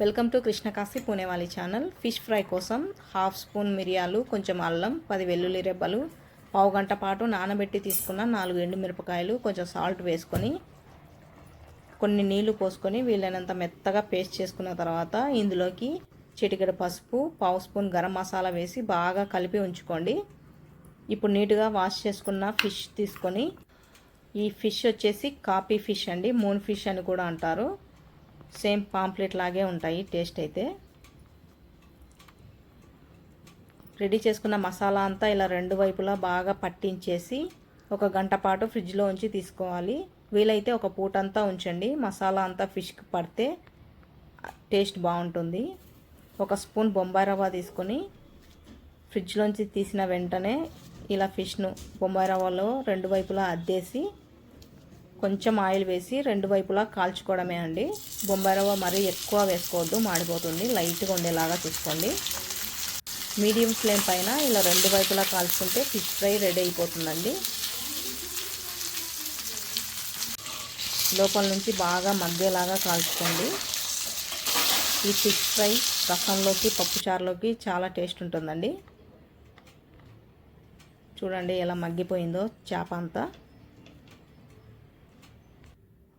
Welcome to Krishnakashi Punewali channel. Fish fry కోసం half spoon మిరియాలు కొంచెం అల్లం పది వెల్లుల్లి రెబ్బలు పావు గంట పాటు నానబెట్టి తీసుకున్న నాలుగు ఎండు మిరపకాయలు కొంచెం సాల్ట్ వేసుకొని కొన్ని నీళ్ళు పోసుకొని వీలైనంత మెత్తగా పేస్ట్ చేసుకున్న తర్వాత ఇందులోకి చిటికెడు పసుపు పావు స్పూన్ గరం మసాలా వేసి బాగా కలిపి ఉంచుకోండి. ఇప్పుడు నీట్గా వాష్ చేసుకున్న ఫిష్ తీసుకొని ఈ ఫిష్ వచ్చేసి కాపీ ఫిష్ అండి మూన్ ఫిష్ అని కూడా అంటారు. సేమ్ పాంప్లెట్ లాగే ఉంటాయి టేస్ట్ అయితే. రెడీ చేసుకున్న మసాలా అంతా ఇలా రెండు వైపులా బాగా పట్టించేసి ఒక గంట పాటు ఫ్రిడ్జ్లో ఉంచి తీసుకోవాలి. వీలైతే ఒక పూట అంతా ఉంచండి. మసాలా అంతా ఫిష్కి పడితే టేస్ట్ బాగుంటుంది. ఒక స్పూన్ బొంబాయి రవ్వ తీసుకొని ఫ్రిడ్జ్లోంచి తీసిన వెంటనే ఇలా ఫిష్ను బొంబాయి రవ్వలో రెండు వైపులా అద్దేసి కొంచెం ఆయిల్ వేసి రెండు వైపులా కాల్చుకోవడమే అండి. బొంబాయి రవ్వ మరీ ఎక్కువ వేసుకోవద్దు మాడిపోతుంది. లైట్గా ఉండేలాగా చూసుకోండి. మీడియం ఫ్లేమ్ పైన ఇలా రెండు వైపులా కాల్చుకుంటే ఫిష్ ఫ్రై రెడీ అయిపోతుందండి. లోపల నుంచి బాగా మగ్గేలాగా కాల్చుకోండి. ఈ ఫిష్ ఫ్రై రసంలోకి పప్పుచారులోకి చాలా టేస్ట్ ఉంటుందండి. చూడండి ఎలా మగ్గిపోయిందో చేప అంతా.